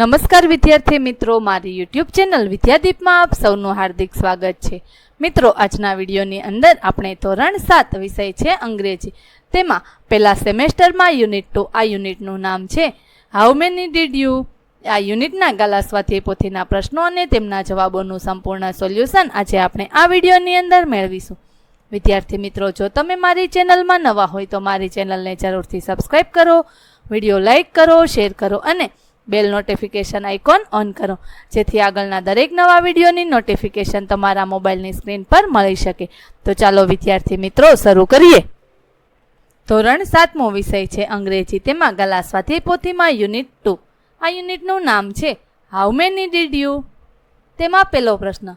નમસ્કાર વિદ્યાર્થી મિત્રો મારી યુટ્યુબ ચેનલ વિદ્યાદીપમાં આપ સૌનું હાર્દિક સ્વાગત છે મિત્રો આજના વિડીયોની અંદર આપણે ધોરણ સાત વિષય છે અંગ્રેજી તેમાં પહેલા સેમેસ્ટરમાં યુનિટ ટુ આ યુનિટનું નામ છે હાઉ મેની ડીડ યુ આ યુનિટના ગાલા પોતેના પ્રશ્નો અને તેમના જવાબોનું સંપૂર્ણ સોલ્યુશન આજે આપણે આ વિડીયોની અંદર મેળવીશું વિદ્યાર્થી મિત્રો જો તમે મારી ચેનલમાં નવા હોય તો મારી ચેનલને જરૂરથી સબસ્ક્રાઈબ કરો વિડીયો લાઇક કરો શેર કરો અને બેલ નોટિફિકેશન આઇકોન ઓન કરો જેથી આગળના દરેક નવા વિડીયોની નોટિફિકેશન તમારા મોબાઈલની સ્ક્રીન પર મળી શકે તો ચાલો વિદ્યાર્થી મિત્રો શરૂ કરીએ ધોરણ સાતમો વિષય છે અંગ્રેજી તેમાં ગલા સ્વાધ્યાય પોથીમાં યુનિટ ટુ આ યુનિટનું નામ છે હાઉ મેની ડીડ યુ તેમાં પહેલો પ્રશ્ન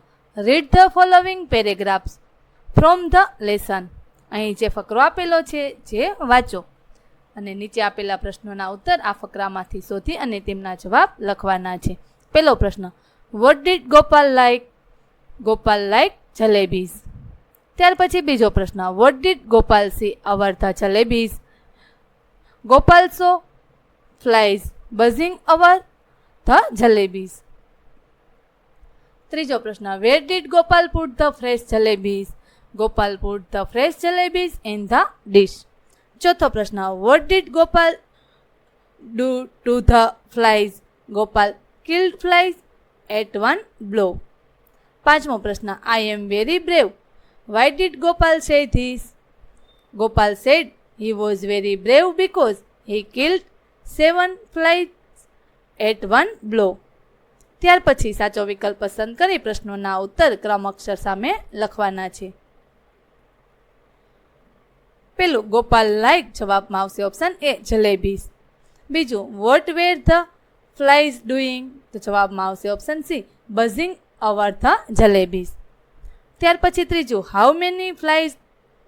read the following paragraphs from the lesson અહીં જે ફકરો આપેલો છે જે વાંચો અને નીચે આપેલા પ્રશ્નોના ઉત્તર આ ફકરામાંથી શોધી અને તેમના જવાબ લખવાના છે પહેલો પ્રશ્ન what did Gopal like Gopal like jalebis ત્યાર પછી બીજો પ્રશ્ન what did Gopal see over the jalebis Gopal saw flies buzzing over the jalebis ત્રીજો પ્રશ્ન where did Gopal put the fresh jalebis Gopal put the fresh jalebis in the dish ચોથો પ્રશ્ન what did Gopal do to the flies Gopal killed flies at one blow પાંચમો પ્રશ્ન I am very brave why did Gopal say this Gopal said he was very brave because he killed seven flies at one blow ત્યાર પછી સાચો વિકલ્પ પસંદ કરી પ્રશ્નોના ઉત્તર ક્રમ અક્ષર સામે લખવાના છે પેલું ગોપાલ લાઇક જવાબમાં આવશે ઓપ્શન એ જલેબીસ બીજું what were the flies doing તો જવાબમાં આવશે option C buzzing over the jalebis ત્યાર પછી ત્રીજું how many flies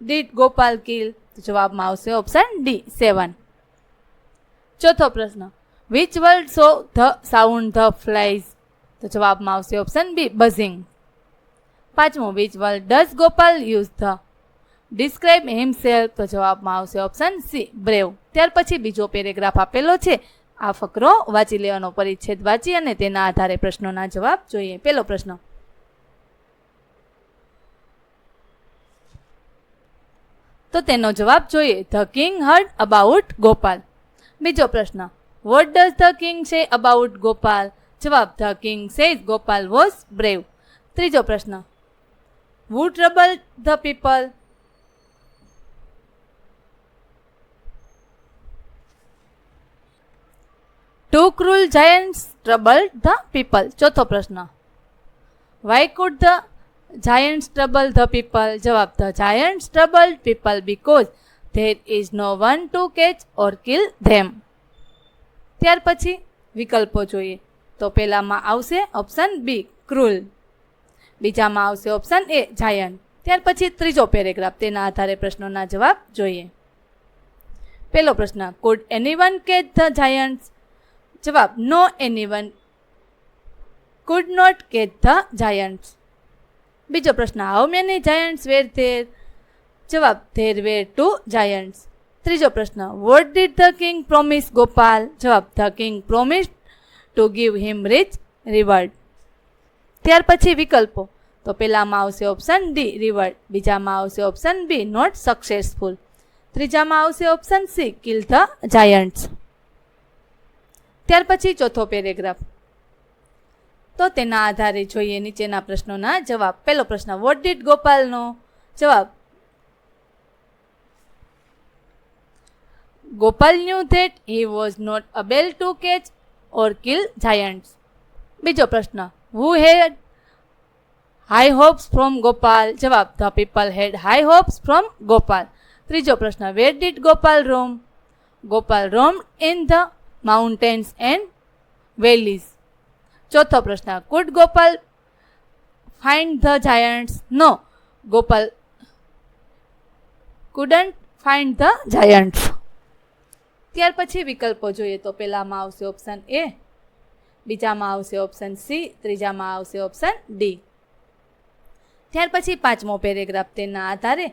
did Gopal kill તો જવાબમાં આવશે ઓપ્શન ડી સેવન ચોથો પ્રશ્ન which word shows the sound the flies તો જવાબમાં આવશે ઓપ્શન બી બઝિંગ પાંચમો which word does Gopal use the describe himself તો જવાબમાં આવશે ઓપ્શન સી બ્રેવ ત્યાર પછી બીજો પેરેગ્રાફ આપેલો છે આ ફકરો વાંચી લેવાનો પરિચ્છેદ વાંચી અને તેના આધારે પ્રશ્નોના જવાબ જોઈએ પહેલો પ્રશ્ન તો તેનો જવાબ જોઈએ the king heard about Gopal બીજો પ્રશ્ન વોટ ડઝ ધ કિંગ છે અબાઉટ ગોપાલ જવાબ the king says Gopal was brave ત્રીજો પ્રશ્ન would trouble the people two cruel giants trouble the people ચોથો પ્રશ્ન why could the giants trouble the people જવાબ the giants trouble people because there is no one to catch or kill them ત્યાર પછી વિકલ્પો જોઈએ તો પહેલામાં આવશે ઓપ્શન બી ક્રુલ બીજામાં આવશે ઓપ્શન એ જાયન્ટ ત્યાર પછી ત્રીજો પેરેગ્રાફ તેના આધારે પ્રશ્નોના જવાબ જોઈએ પહેલો પ્રશ્ન could any one catch the giants જવાબ no anyone could not get the giants બીજો પ્રશ્ન how many giants were there જવાબ there were two giants ત્રીજો પ્રશ્ન what did the king promise Gopal જવાબ the king promised to give him rich reward ત્યાર પછી વિકલ્પો તો પહેલામાં આવશે ઓપ્શન ડી રિવર્ડ બીજામાં આવશે ઓપ્શન બી નોટ સક્સેસફુલ ત્રીજામાં આવશે option C kill the giants ત્યાર પછી ચોથો પેરેગ્રાફ તો તેના આધારે જોઈએ નીચેના પ્રશ્નોના જવાબ પહેલો પ્રશ્ન વોટ ડીડ ગોપાલનો જવાબ Gopal knew that he was not able to catch or kill giants બીજો પ્રશ્ન who had high hopes from Gopal જવાબ the people had high hopes from Gopal ત્રીજો પ્રશ્ન where did Gopal roam Gopal roam in the mountains and valleys ચોથો પ્રશ્ન could Gopal find the giants no Gopal couldn't find the giants ત્યાર પછી વિકલ્પો જોઈએ તો પહેલામાં આવશે ઓપ્શન એ બીજામાં આવશે ઓપ્શન સી ત્રીજામાં આવશે ઓપ્શન ડી ત્યાર પછી પાંચમો પેરેગ્રાફ તેના આધારે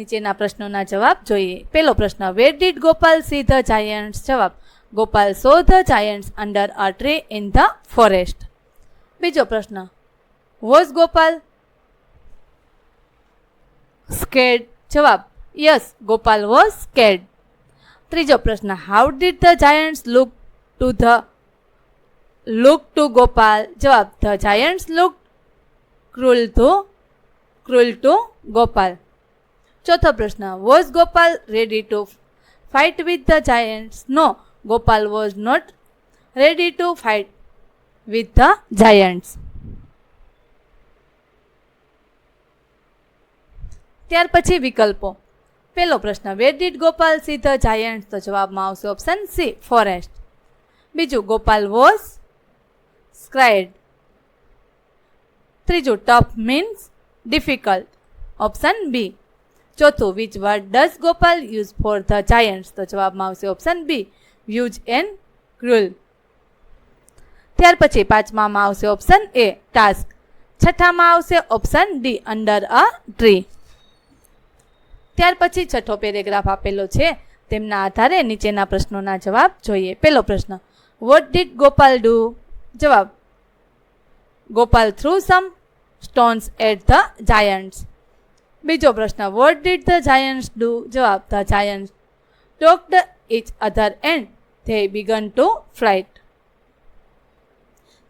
નીચેના પ્રશ્નોના જવાબ જોઈએ પહેલો પ્રશ્ન where did Gopal see the giants જવાબ Gopal saw the giants under a tree in the forest બીજો પ્રશ્ન વોઝ ગોપાલ સ્કેડ જવાબ યસ ગોપાલ વોઝ સ્કેડ ત્રીજો પ્રશ્ન how did the giants look to the look to Gopal જવાબ the giants look cruel to cruel to Gopal ચોથો પ્રશ્ન was Gopal ready to fight with the giants no Gopal was not ready to fight with the giants ત્યાર પછી વિકલ્પો પહેલો પ્રશ્ન where did Gopal see the giants તો જવાબમાં આવશે ઓપ્શન સી ફોરેસ્ટ બીજું ગોપાલ વોઝ સ્ક્રાઇડ ત્રીજું tough means difficult option B ચોથું which word does Gopal use for the giants તો જવાબમાં આવશે option B huge and cruel ત્યાર પછી પાંચમામાં આવશે ઓપ્શન એ ટાસ્ક છઠ્ઠામાં આવશે option D under a tree ત્યાર પછી છઠ્ઠો પેરેગ્રાફ આપેલો છે તેમના આધારે નીચેના પ્રશ્નોના જવાબ જોઈએ પહેલો પ્રશ્ન વોટ ડીડ ગોપાલ ડુ જવાબ Gopal threw some stones at the giants બીજો પ્રશ્ન what did the giants do જવાબ the giants talk the each other and they began to fight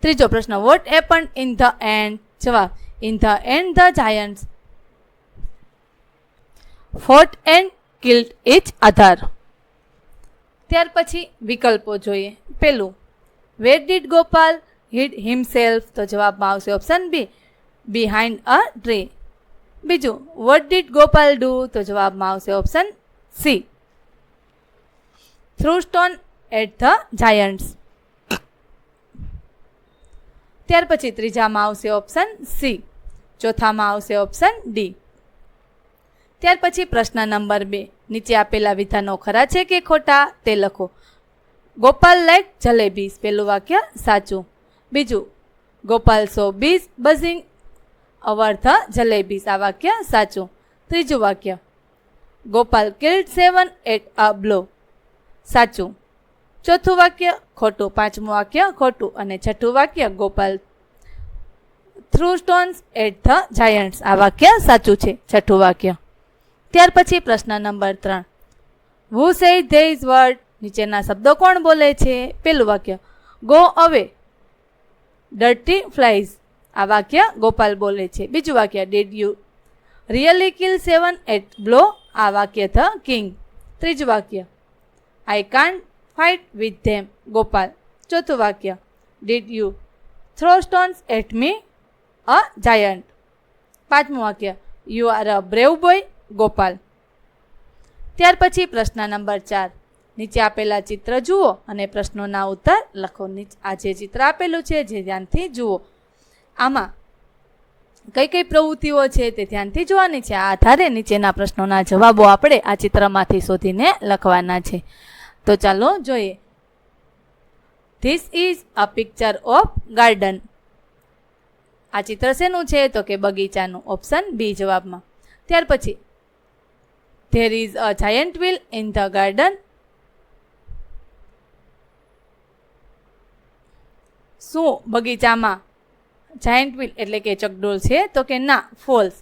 ત્રીજો પ્રશ્ન what happen in the end જવાબ in the end the giants fought and killed each other ત્યાર પછી વિકલ્પો જોઈએ પેલું where did Gopal hid himself તો જવાબમાં આવશે option B behind a tree બીજું વોટ ડીડ ગોપાલ ડુ તો જવાબમાં આવશે option C threw stone at the giants ત્યાર પછી ત્રીજામાં આવશે ઓપ્શન સી ચોથામાં આવશે ઓપ્શન ડી ત્યાર પછી પ્રશ્ન નંબર બે નીચે આપેલા વિધાનો ખરા છે કે ખોટા તે લખો ગોપાલ લાઈક જલેબીસ પહેલું વાક્ય સાચું બીજું Gopal saw bees buzzing over the jalebis આ વાક્ય સાચું ત્રીજું વાક્ય Gopal killed seven at a blow સાચું ચોથું વાક્ય ખોટું પાંચમું વાક્ય ખોટું અને છઠ્ઠું વાક્ય Gopal threw stones at the giants આ વાક્ય સાચું છે છઠ્ઠું વાક્ય ત્યાર પછી પ્રશ્ન નંબર ત્રણ હુ સે ધેઝ વર્ડ નીચેના શબ્દો કોણ બોલે છે પેલું વાક્ય ગો અવે ડર્ટી ફ્લાઇઝ આ વાક્ય ગોપાલ બોલે છે બીજું વાક્ય did you really kill seven at blow આ વાક્ય ધ કિંગ ત્રીજું વાક્ય I can't fight with them Gopal ચોથું વાક્ય did you throw stones at me a giant પાંચમું વાક્ય you are a brave boy Gopal ત્યાર પછી પ્રશ્ન નંબર ચાર નીચે આપેલા ચિત્ર જુઓ અને પ્રશ્નોના ઉત્તર લખો આ જે ચિત્ર આપેલું છે જે ધ્યાનથી જુઓ આમાં કઈ કઈ પ્રવૃત્તિઓ છે તે ધ્યાનથી જોવાની છે આ આધારે નીચેના પ્રશ્નોના જવાબો આપણે આ ચિત્રમાંથી શોધીને લખવાના છે તો ચાલો જોઈએ this is a picture of garden આ ચિત્ર શેનું છે તો કે બગીચાનું ઓપ્શન બી જવાબમાં ત્યાર પછી there is a giant wheel in the garden શું બગીચામાં જાયન્ટ વ્હીલ એટલે કે ચકડોલ છે તો કે ના ફોલ્સ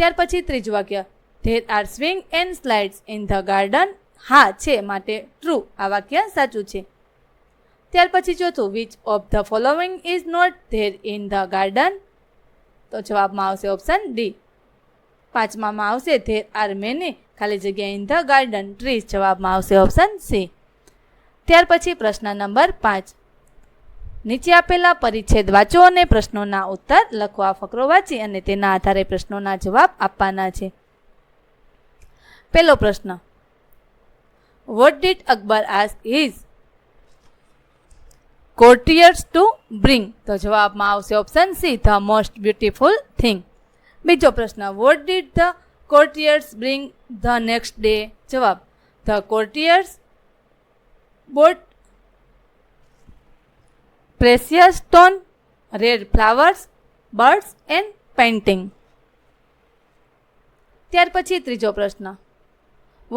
ત્યાર પછી ત્રીજું વાક્ય there are swing and slides in the garden હા છે માટે ટ્રુ આ વાક્ય સાચું છે ત્યાર પછી ચોથું which of the following is not there in the garden તો જવાબમાં આવશે ઓપ્શન ડી પાંચમામાં આવશે ધેર આર મેને ખાલી જગ્યા ઇન ધ ગાર્ડન ટ્રીઝ જવાબમાં આવશે ઓપ્શન સી ત્યાર પછી પ્રશ્ન નંબર પાંચ નીચે આપેલા પરિચ્છેદ વાંચો અને પ્રશ્નોના ઉત્તર લખો આ ફકરો વાંચી અને તેના આધારે પ્રશ્નોના જવાબ આપવાના છે પહેલો પ્રશ્ન what did Akbar ask his courtiers to bring તો જવાબમાં આવશે option C the most beautiful thing બીજો પ્રશ્ન what did the courtiers bring the next day જવાબ the courtiers brought precious stone red flowers birds and painting ત્યાર પછી ત્રીજો પ્રશ્ન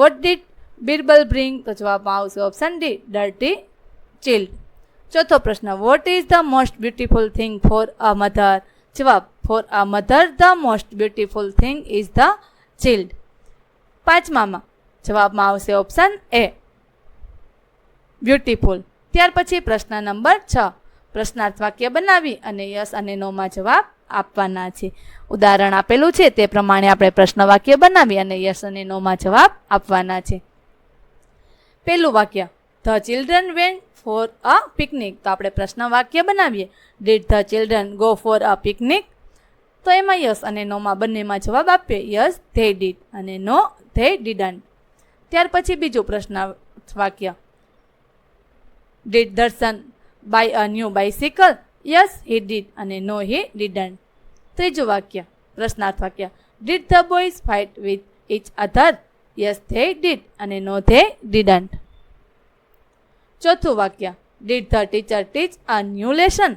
વોટ ડીડ બિરબલ બ્રિંગ તો જવાબમાં આવશે ઓપ્શન ડી ડર્ટી ચિલ્ડ ચોથો પ્રશ્ન what is the most beautiful thing for a mother જવાબ for a mother the most beautiful thing is the child પાંચમામાં જવાબમાં આવશે ઓપ્શન એ બ્યુટિફુલ ત્યાર પછી પ્રશ્ન નંબર છ પ્રશ્નાર્થ વાક્ય બનાવી અને યસ અને નોમાં જવાબ આપવાના છે ઉદાહરણ આપેલું છે તે પ્રમાણે આપણે પ્રશ્ન વાક્ય બનાવી અને યસ અને નોમાં જવાબ આપવાના છે પહેલું વાક્ય the children went for a picnic તો આપણે પ્રશ્ન વાક્ય બનાવીએ did the children go for a picnic તો એમાં યસ અને નોમાં બંનેમાં જવાબ આપીએ યસ ધે ડીડ અને નો ધે ડીડન્ટ ત્યાર પછી બીજું પ્રશ્ન વાક્ય did Darshan buy a new bicycle yes he did અને નો હી ડીડન્ટ ત્રીજું વાક્ય પ્રશ્નાર્થ વાક્ય did the boys fight with each other yes they did અને નો ધે ડીડન્ટ ચોથું વાક્ય did the teacher teach a new lesson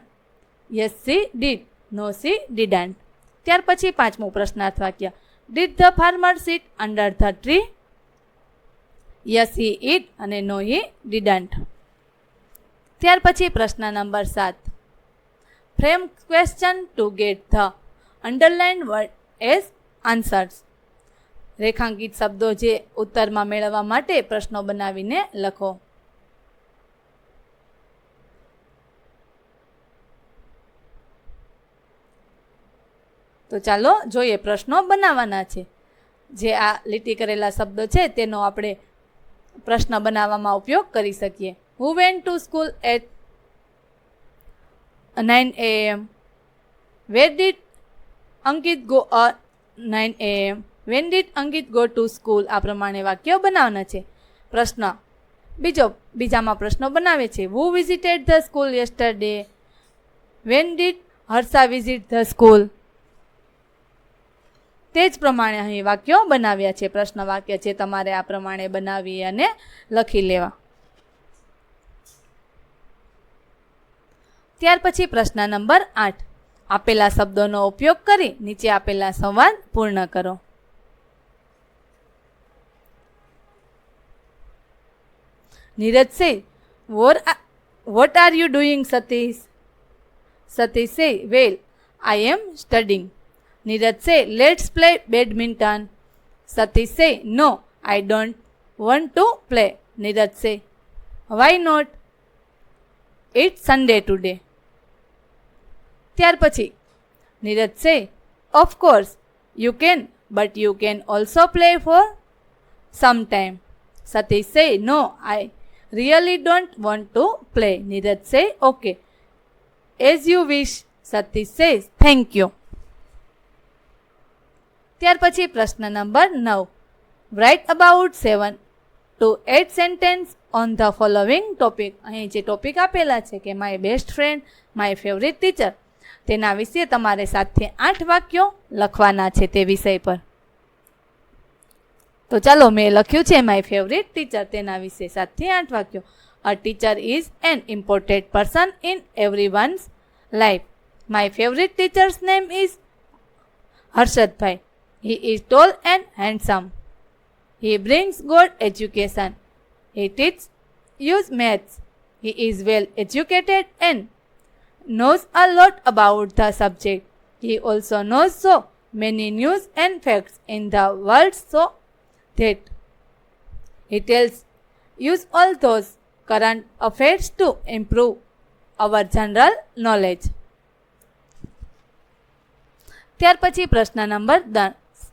yes she did no she didn't ત્યાર પછી પાંચમું પ્રશ્નાર્થ વાક્ય did the farmer sit under the tree yes he did અને no he didn't ત્યાર પછી પ્રશ્ન નંબર સાત frame question to get the underline word as answers રેખાંકિત શબ્દો જે ઉત્તરમાં મેળવવા માટે પ્રશ્નો બનાવીને લખો તો ચાલો જોઈએ પ્રશ્નો બનાવવાના છે જે આ લીટી કરેલા શબ્દો છે તેનો આપણે પ્રશ્ન બનાવવામાં ઉપયોગ કરી શકીએ who went to school at nine AM where did Ankit go at nine AM when did Ankit go to school આ પ્રમાણે વાક્ય બનાવવાના છે પ્રશ્ન બીજો બીજામાં પ્રશ્નો બનાવે છે who visited the school yesterday when did Harsha visit the school તે જ પ્રમાણે અહીં વાક્યો બનાવ્યા છે પ્રશ્ન વાક્ય છે તમારે આ પ્રમાણે બનાવી અને લખી લેવા ત્યાર પછી પ્રશ્ન નંબર આઠ આપેલા શબ્દોનો ઉપયોગ કરી નીચે આપેલા સંવાદ પૂર્ણ કરો Neeraj say, What are you doing, Satish? Satish say, well, I am studying. Neeraj say, let's play badminton. Satish say, no, I don't want to play. Neeraj say, why not? It's Sunday today. ત્યાર પછી Neeraj says of course you can but you can also play for some time. Satish say no I really don't want to play Neeraj સે okay as you wish Satish સે thank you ત્યાર પછી પ્રશ્ન number નવ write about seven to eight sentence on the following topic અહીં જે topic આપેલા છે કે my best friend my favourite teacher તેના વિશે તમારે સાતથી આઠ વાક્યો લખવાના છે તે વિષય પર તો ચાલો મેં લખ્યું છે માય ફેવરિટ ટીચર તેના વિશે સાતથી આઠ વાક્યો a teacher is an important person in every one's life my favourite teacher's name is Harshadbhai he is tall and handsome he brings good education he teach us maths he is well educated and knows a lot about the subject He also knows so many news and facts in the world so that he tells use all those current affairs to improve our general knowledge ત્યાર પછી પ્રશ્ન number દસ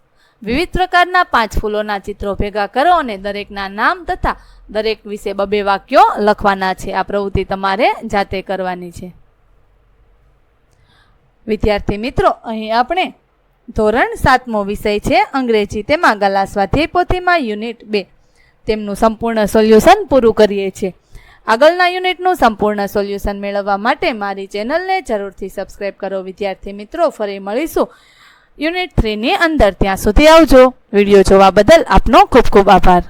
વિવિધ પ્રકારના પાંચ ફૂલોના ચિત્રો ભેગા કરો અને દરેકના નામ તથા દરેક વિશે બબે વાક્યો લખવાના છે આ પ્રવૃત્તિ તમારે જાતે કરવાની છે વિદ્યાર્થી મિત્રો અહીં આપણે ધોરણ સાતમો વિષય છે અંગ્રેજી તેમાં ગલા સ્વાધ્યાય પોથીમાં યુનિટ બે તેમનું સંપૂર્ણ સોલ્યુશન પૂરું કરીએ છીએ આગળના યુનિટનું સંપૂર્ણ સોલ્યુશન મેળવવા માટે મારી ચેનલને જરૂરથી સબસ્ક્રાઈબ કરો વિદ્યાર્થી મિત્રો ફરી મળીશું યુનિટ થ્રીની અંદર ત્યાં સુધી આવજો વિડીયો જોવા બદલ આપનો ખૂબ ખૂબ આભાર